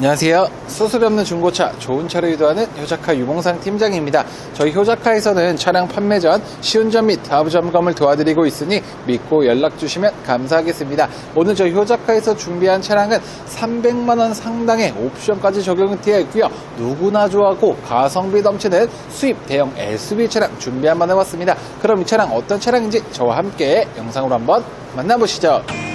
안녕하세요. 수수료 없는 중고차, 좋은 차를 유도하는 효자카 유봉상 팀장입니다. 저희 효자카에서는 차량 판매 전 시운전 및 하부 점검을 도와드리고 있으니 믿고 연락 주시면 감사하겠습니다. 오늘 저희 효자카에서 준비한 차량은 300만 원 상당의 옵션까지 적용이 되어 있고요. 누구나 좋아하고 가성비 넘치는 수입 대형 SUV 차량 준비 한번 해봤습니다. 그럼 이 차량 어떤 차량인지 저와 함께 영상으로 한번 만나보시죠.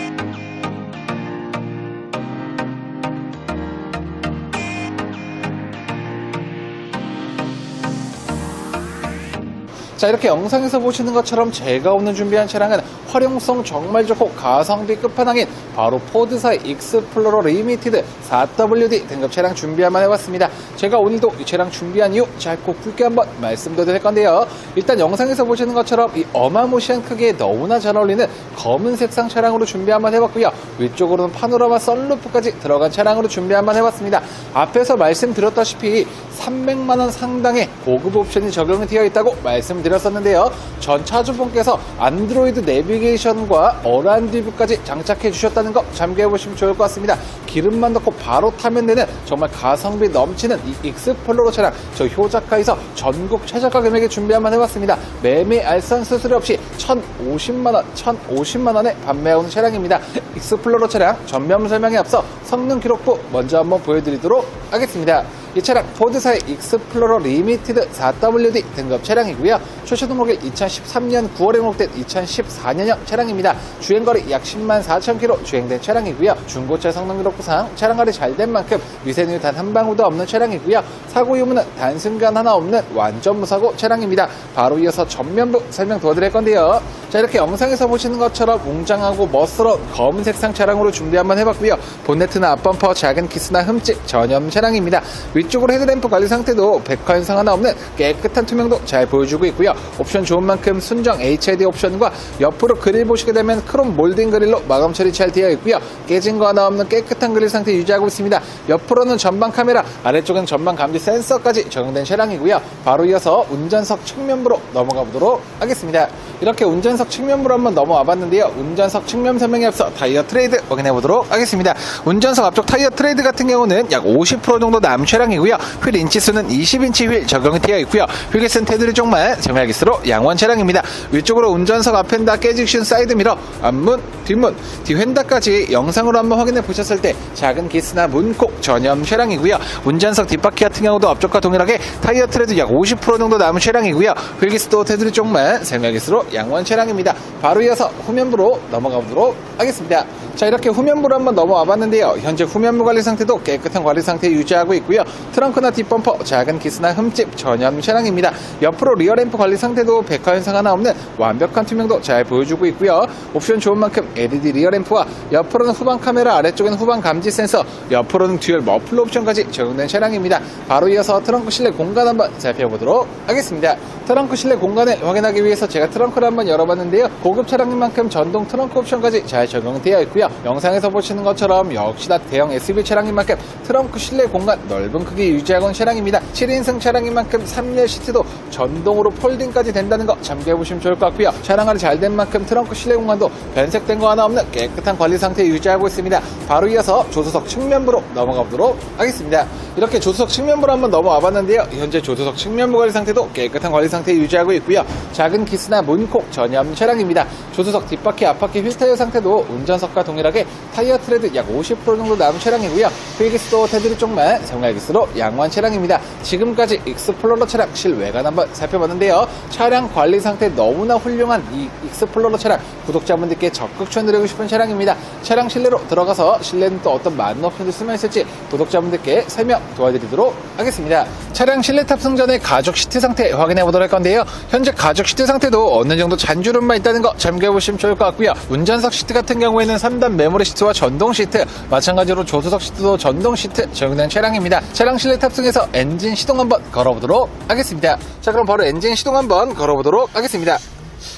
자 이렇게 영상에서 보시는 것처럼 제가 오늘 준비한 차량은 활용성 정말 좋고 가성비 끝판왕인 바로 포드사의 익스플로러 리미티드 4WD 등급 차량 준비 한번 해봤습니다. 제가 오늘도 이 차량 준비한 이유 짧고 굵게 한번 말씀드릴 건데요. 일단 영상에서 보시는 것처럼 이 어마무시한 크기에 너무나 잘 어울리는 검은 색상 차량으로 준비 한번 해봤고요. 위쪽으로는 파노라마 썬루프까지 들어간 차량으로 준비 한번 해봤습니다. 앞에서 말씀드렸다시피 300만원 상당의 고급 옵션이 적용이 되어 있다고 말씀드렸었는데요. 전 차주분께서 안드로이드 내비게이션과 어란 리뷰까지 장착해 주셨다는 거 참고해 보시면 좋을 것 같습니다. 기름만 넣고 바로 타면 되는 정말 가성비 넘치는 이 익스플로러 차량 저 효자카에서 전국 최저가 금액에 준비 한번 해봤습니다. 매매 알선 수수료 없이 1,050만원, 1,050만원에 판매하는 차량입니다. 익스플로러 차량 전면 설명에 앞서 성능 기록부 먼저 한번 보여드리도록 하겠습니다. 이 차량 포드사의 익스플로러 리미티드 4WD 등급 차량이고요. 최초 등록일 2013년 9월에 등록된 2014년형 차량입니다. 주행거리 약 10만 4천 킬로 주행된 차량이고요. 중고차 성능 기록 부상 차량 관리 잘 된 만큼 미세누 단한 방울도 없는 차량이고요. 사고 유무는 단순간 하나 없는 완전 무사고 차량입니다. 바로 이어서 전면부 설명 도와드릴 건데요. 자 이렇게 영상에서 보시는 것처럼 웅장하고 멋스러운 검은 색상 차량으로 준비 한번 해봤고요. 본네트나 앞범퍼 작은 키스나 흠집 없는 차량입니다. 위쪽으로 헤드램프 관리 상태도 백화 현상 하나 없는 깨끗한 투명도 잘 보여주고 있고요. 옵션 좋은 만큼 순정 HID 옵션과 옆으로 그릴 보시게 되면 크롬 몰딩 그릴로 마감 처리 잘 되어 있고요. 깨진 거 하나 없는 깨끗한 그릴 상태 유지하고 있습니다. 옆으로는 전방 카메라, 아래쪽은 전방 감지 센서까지 적용된 차량이고요. 바로 이어서 운전석 측면부로 넘어가 보도록 하겠습니다. 이렇게 운전석 측면부로 한번 넘어와 봤는데요. 운전석 측면 설명에 앞서 타이어 트레이드 확인해 보도록 하겠습니다. 운전석 앞쪽 타이어 트레이드 같은 경우는 약 50% 정도 남은 차량이고요. 휠 인치수는 20인치 휠 적용이 되어 있고요. 휠게스는 테두리 쪽만 정밀기스로 양원 차량입니다. 위쪽으로 운전석 앞엔다 깨직션 사이드 미러, 앞문, 뒷문, 뒤휀다까지 영상으로 한번 확인해 보셨을 때 작은 기스나 문콕 전염 차량이고요. 운전석 뒷바퀴 같은 경우도 앞쪽과 동일하게 타이어 트레드 약 50% 정도 남은 차량이고요. 휠기스도 테두리 쪽만 생명기스로 양원 차량입니다. 바로 이어서 후면부로 넘어가 보도록 하겠습니다. 자 이렇게 후면부로 한번 넘어와 봤는데요. 현재 후면부 관리 상태도 깨끗한 관리 상태 유지하고 있고요. 트렁크나 뒷범퍼 작은 기스나 흠집 전혀 없는 차량입니다. 옆으로 리어램프 관리 상태도 백화 현상 하나 없는 완벽한 투명도 잘 보여주고 있고요. 옵션 좋은 만큼 LED 리어램프와 옆으로는 후방 카메라 아래쪽에는 후방 감지 센서 옆으로는 듀얼 머플러 옵션까지 적용된 차량입니다. 바로 이어서 트렁크 실내 공간 한번 살펴보도록 하겠습니다. 트렁크 실내 공간을 확인하기 위해서 제가 트렁크를 한번 열어봤는데요. 고급 차량인 만큼 전동 트렁크 옵션까지 잘 적용되어 있고요. 영상에서 보시는 것처럼 역시나 대형 SUV 차량인 만큼 트렁크 실내 공간 넓은 크기 유지하고 있는 차량입니다. 7인승 차량인 만큼 3열 시트도 전동으로 폴딩까지 된다는 거 참고해 보시면 좋을 것 같고요. 차량 관리 잘 된 만큼 트렁크 실내 공간도 변색된 거 하나 없는 깨끗한 관리 상태 유지하고 있습니다. 바로 이어서 조수석 측면부로 넘어가 보도록 하겠습니다. 이렇게 조수석 측면부로 한번 넘어와 봤는데요. 현재 조수석 측면부 관리 상태도 깨끗한 관리 상태 유지하고 있고요. 작은 기스나 문콕 없는 차량입니다. 조수석 뒷바퀴 앞바퀴 휠 타이어 상태도 운전석과 동 일하게 타이어 트레드 약 50% 정도 남은 차량이고요. 휠기스도 테두리 쪽만 생활기스로 양호한 차량입니다. 지금까지 익스플로러 차량 실외관 한번 살펴봤는데요. 차량 관리 상태 너무나 훌륭한 이 익스플로러 차량 구독자분들께 적극 추천드리고 싶은 차량입니다. 차량 실내로 들어가서 실내는 또 어떤 많은 옵션을 쓰면 있을지 구독자분들께 설명 도와드리도록 하겠습니다. 차량 실내 탑승 전에 가죽 시트 상태 확인해 보도록 할 건데요. 현재 가죽 시트 상태도 어느 정도 잔주름만 있다는 거 참고해 보시면 좋을 것 같고요. 운전석 시트 같은 경우에는 3단 메모리 시트와 전동 시트, 마찬가지로 조수석 시트도 전동 시트 적용된 차량입니다. 차량 실내 탑승해서 엔진 시동 한번 걸어보도록 하겠습니다. 자, 그럼 바로 엔진 시동 한번 걸어보도록 하겠습니다.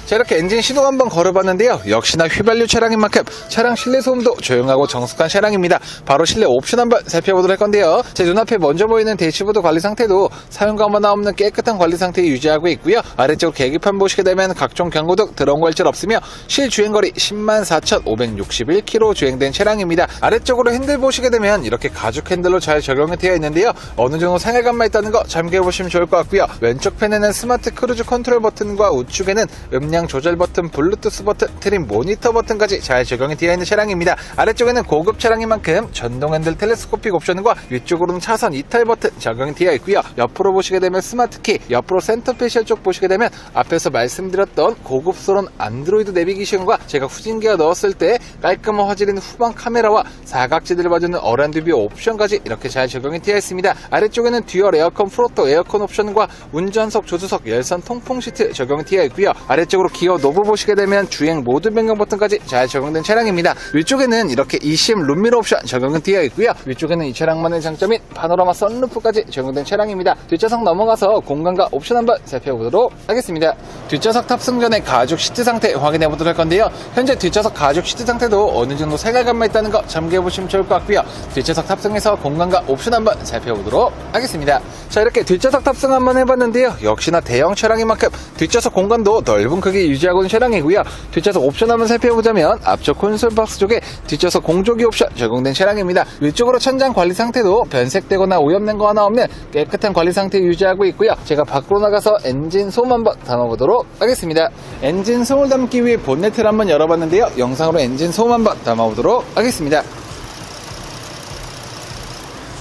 자 이렇게 엔진 시동 한번 걸어봤는데요. 역시나 휘발유 차량인 만큼 차량 실내 소음도 조용하고 정숙한 차량입니다. 바로 실내 옵션 한번 살펴보도록 할 건데요. 제 눈앞에 먼저 보이는 대시보드 관리 상태도 사용감 하나 없는 깨끗한 관리 상태 유지하고 있고요. 아래쪽 계기판 보시게 되면 각종 경고등 들어온 줄 없으며 실주행거리 104,561km 주행된 차량입니다. 아래쪽으로 핸들 보시게 되면 이렇게 가죽 핸들로 잘 적용이 되어 있는데요. 어느 정도 생활감만 있다는 거 참고해 보시면 좋을 것 같고요. 왼쪽 팬에는 스마트 크루즈 컨트롤 버튼과 우측에는 음량 조절 버튼, 블루투스 버튼, 트림 모니터 버튼까지 잘 적용이 되어 있는 차량입니다. 아래쪽에는 고급 차량인 만큼 전동 핸들 텔레스코픽 옵션과 위쪽으로는 차선 이탈 버튼 적용이 되어 있고요. 옆으로 보시게 되면 스마트 키, 옆으로 센터 페셜 쪽 보시게 되면 앞에서 말씀드렸던 고급스러운 안드로이드 내비게이션과 제가 후진기어 넣었을 때 깔끔한 화질인 후방 카메라와 사각지대를 봐주는 어란드뷰 옵션까지 이렇게 잘 적용이 되어 있습니다. 아래쪽에는 듀얼 에어컨 프로토 에어컨 옵션과 운전석, 조수석, 열선 통풍 시트 적용이 되어 있고요. 아래쪽으로 기어 노브 보시게 되면 주행 모드 변경 버튼까지 잘 적용된 차량입니다. 위쪽에는 이렇게 eCM 룸미러 옵션 적용은 되어 있고요. 위쪽에는 이 차량만의 장점인 파노라마 선루프까지 적용된 차량입니다. 뒷좌석 넘어가서 공간과 옵션 한번 살펴보도록 하겠습니다. 뒷좌석 탑승 전에 가죽 시트 상태 확인해 보도록 할 건데요. 현재 뒷좌석 가죽 시트 상태도 어느 정도 색깔감만 있다는 거 참고해 보시면 좋을 것 같고요. 뒷좌석 탑승해서 공간과 옵션 한번 살펴보도록 하겠습니다. 자 이렇게 뒷좌석 탑승 한번 해봤는데요. 역시나 대형 차량인 만큼 뒷좌석 공간도 넓은 크기 유지하고 있는 차량이고요. 뒷좌석 옵션 한번 살펴보자면 앞쪽 콘솔 박스 쪽에 뒷좌석 공조기 옵션 적용된 차량입니다. 위쪽으로 천장 관리 상태도 변색되거나 오염된 거 하나 없는 깨끗한 관리 상태 유지하고 있고요. 제가 밖으로 나가서 엔진 소음 한번 담아보도록 하겠습니다. 엔진 소음을 담기 위해 본네트를 한번 열어봤는데요. 영상으로 엔진 소음 한번 담아보도록 하겠습니다.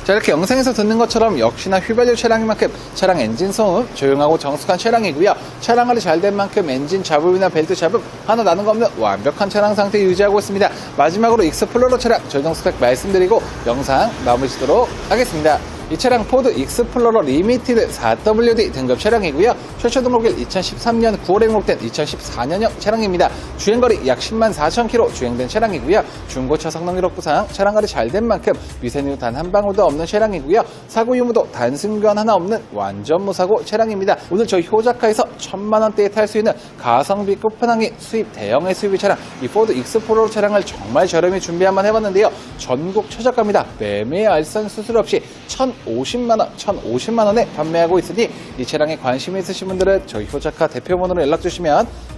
자 이렇게 영상에서 듣는 것처럼 역시나 휘발유 차량인 만큼 차량 엔진 소음 조용하고 정숙한 차량이고요. 차량 관리 잘 된 만큼 엔진 잡음이나 벨트 잡음 하나 나는 거 없는 완벽한 차량 상태 유지하고 있습니다. 마지막으로 익스플로러 차량 전용 스펙 말씀드리고 영상 마무리 짓도록 하겠습니다 이 차량 포드 익스플로러 리미티드 4WD 등급 차량이고요. 최초 등록일 2013년 9월에 등록된 2014년형 차량입니다. 주행거리 약 10만 4천 킬로 주행된 차량이고요. 중고차 성능 기록 부상 차량 관리 잘 된 만큼 미세누 단 한 방울도 없는 차량이고요. 사고 유무도 단순 교환 하나 없는 완전 무사고 차량입니다. 오늘 저희 효자카에서 천만 원대에 탈 수 있는 가성비 끝판왕의 수입 대형 SUV 차량 이 포드 익스플로러 차량을 정말 저렴히 준비 한번 해봤는데요. 전국 최저가입니다. 매매 알선 수술 없이 1,050만원, 1,050만원에 판매하고 있으니 이 차량에 관심 있으신 분들은 저희 효자카 대표번호로 연락주시면